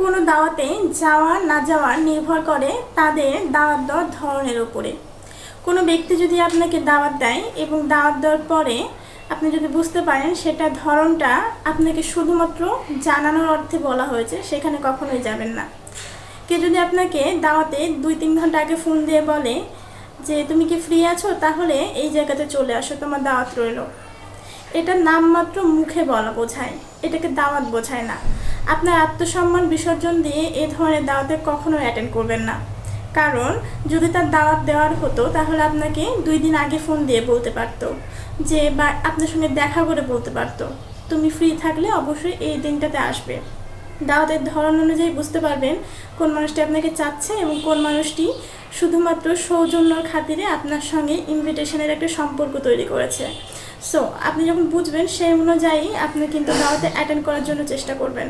কোনো দাওয়াতে যাওয়া না যাওয়া নির্ভর করে তাদের দাওয়াত দেওয়ার ধরনের উপরে। কোনো ব্যক্তি যদি আপনাকে দাওয়াত দেয় এবং দাওয়াত দেওয়ার পরে আপনি যদি বুঝতে পারেন সেটা ধরনটা আপনাকে শুধুমাত্র জানানোর অর্থে বলা হয়েছে, সেখানে কখনোই যাবেন না। কেউ যদি আপনাকে দাওয়াতে দুই তিন ঘণ্টা আগে ফোন দিয়ে বলে যে, তুমি কি ফ্রি আছো? তাহলে এই জায়গাতে চলে আসো, তোমার দাওয়াত রইল। এটা নামমাত্র মুখে বলা বোঝায়, এটাকে দাওয়াত বোঝায় না। আপনার আত্মসম্মান বিসর্জন দিয়ে এ ধরনের দাওয়াতে কখনো অ্যাটেন্ড করবেন না। কারণ, যদি তার দাওয়াত দেওয়ার হতো, তাহলে আপনাকে দুই দিন আগে ফোন দিয়ে বলতে পারত, যে, বা, আপনার সঙ্গে দেখা করে বলতে পারতো। তুমি ফ্রি থাকলে অবশ্যই এই দিনটাতে আসবে। দাওয়াতের ধরন অনুযায়ী বুঝতে পারবেন কোন মানুষটি আপনাকে চাচ্ছে এবং কোন মানুষটি শুধুমাত্র সৌজন্যর খাতিরে আপনার সঙ্গে ইনভিটেশনের একটা সম্পর্ক তৈরি করেছে। সো আপনি যখন বুঝবেন সেই অনুযায়ী আপনি কিন্তু দাওয়াতে অ্যাটেন্ড করার জন্য চেষ্টা করবেন।